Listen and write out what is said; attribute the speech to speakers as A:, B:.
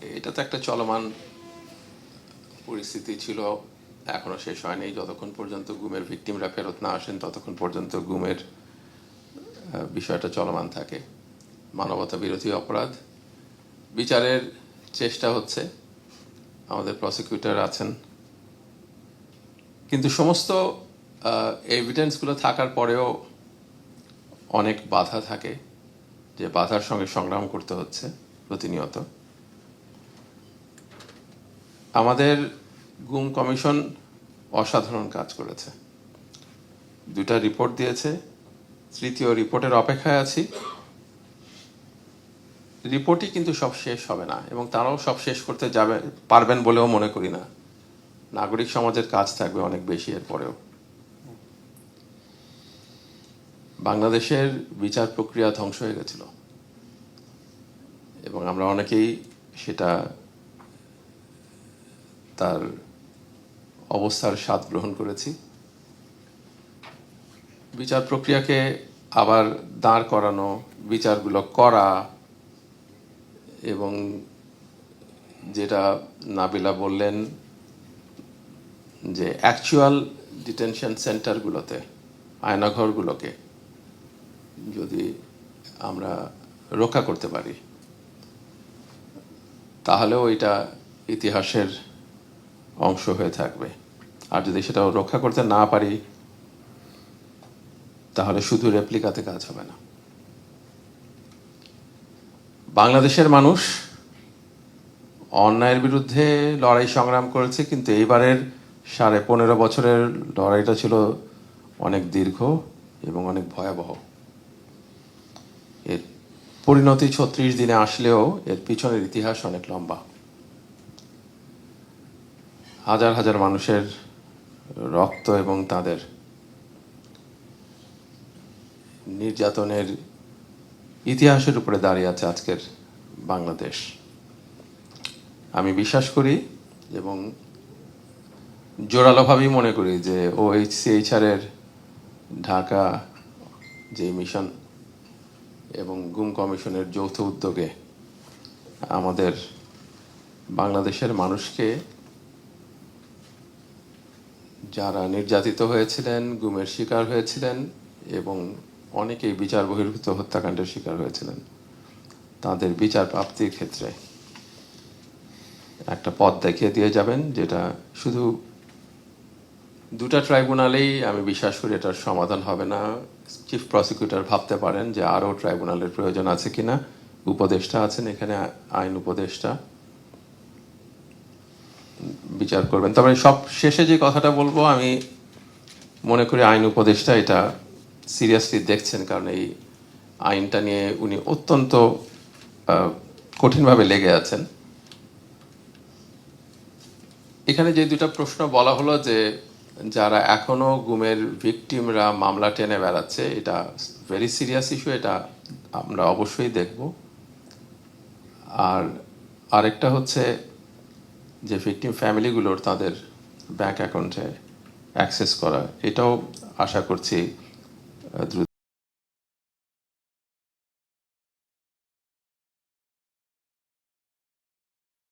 A: এটা তো একটা চলমান পরিস্থিতি ছিল, এখনও শেষ হয়নি। যতক্ষণ পর্যন্ত গুমের ভিকটিমরা ফেরত না আসেন, ততক্ষণ পর্যন্ত গুমের বিষয়টা চলমান থাকে। মানবতা বিরোধী অপরাধ। বিচারের চেষ্টা হচ্ছে। আমাদের প্রসিকিউটর আছেন। কিন্তু সমস্ত এভিডেন্সগুলো থাকার পরেও অনেক বাধা থাকে, যে বাধার সঙ্গে সংগ্রাম করতে হচ্ছে প্রতিনিয়ত। আমাদের গুম কমিশন অসাধারণ কাজ করেছে। দুটা রিপোর্ট দিয়েছে, তৃতীয় রিপোর্টের অপেক্ষায় আছি। রিপোর্টই কিন্তু সব শেষ হবে না এবং তারাও সব শেষ করতে যাবে, পারবেন বলেও মনে করি না। নাগরিক সমাজের কাজ থাকবে অনেক বেশি এর পরেও। বাংলাদেশের বিচার প্রক্রিয়া ধ্বংস হয়ে গেছিল। এবং আমরা অনেকেই সেটা তার অবস্থার স্বাদ গ্রহণ করেছি। বিচার প্রক্রিয়াকে আবার দাঁড় করানো, বিচারগুলো করা এবং যেটা নাবিলা বললেন যে অ্যাকচুয়াল ডিটেনশন সেন্টারগুলোতে আয়নাঘরগুলোকে যদি আমরা রক্ষা করতে পারি, তাহলেও এটা ইতিহাসের অংশ হয়ে থাকবে। আর যদি সেটা রক্ষা করতে না পারি, তাহলে শুধু রেপ্লিকাতে কাজ হবে না। বাংলাদেশের মানুষ অন্যায়ের বিরুদ্ধে লড়াই সংগ্রাম করেছে, কিন্তু এইবারের সাড়ে পনেরো বছরের লড়াইটা ছিল অনেক দীর্ঘ এবং অনেক ভয়াবহ। এর পরিণতি ছত্রিশ দিনে আসলেও এর পিছনের ইতিহাস অনেক লম্বা। হাজার হাজার মানুষের রক্ত এবং তাদের নির্যাতনের ইতিহাসের উপরে দাঁড়িয়ে আছে আজকের বাংলাদেশ। আমি বিশ্বাস করি এবং জোরালোভাবেই মনে করি যে ও এইচসিএইচআর এর ঢাকা যে মিশন এবং গুম কমিশনের যৌথ উদ্যোগে আমাদের বাংলাদেশের মানুষকে যারা নির্যাতিত হয়েছিলেন, গুমের শিকার হয়েছিলেন এবং অনেকেই বিচার বহির্ভূত হত্যাকাণ্ডের শিকার হয়েছিলেন। তাদের বিচার প্রাপ্তির ক্ষেত্রে একটা পথ দেখিয়ে দিয়ে যাবেন যেটা শুধু দুটা ট্রাইব্যুনালেই আমি বিশ্বাস করি এটার সমাধান হবে না। চিফ প্রসিকিউটর ভাবতে পারেন যে আরও ট্রাইব্যুনালের প্রয়োজন আছে কিনা। উপদেষ্টা আছেন এখানে, আইন উপদেষ্টা। বিচার করবেন। তবে সব শেষে যে কথাটা বলব, আমি মনে করি আইন উপদেষ্টা এটা সিরিয়াসলি দেখছেন, কারণ এই আইনটা নিয়ে উনি অত্যন্ত কঠিনভাবে লেগে আছেন। এখানে যে দুটা প্রশ্ন বলা হলো যে যারা এখনও গুমের ভিকটিমরা মামলা টেনে বেড়াচ্ছে, এটা ভেরি সিরিয়াস ইস্যু এটা আমরা অবশ্যই দেখব। আর আরেকটা হচ্ছে যে ভিকটিম ফ্যামিলিগুলোর তাদের ব্যাংক অ্যাকাউন্টে অ্যাক্সেস করা এটাও আশা করছি দ্রুত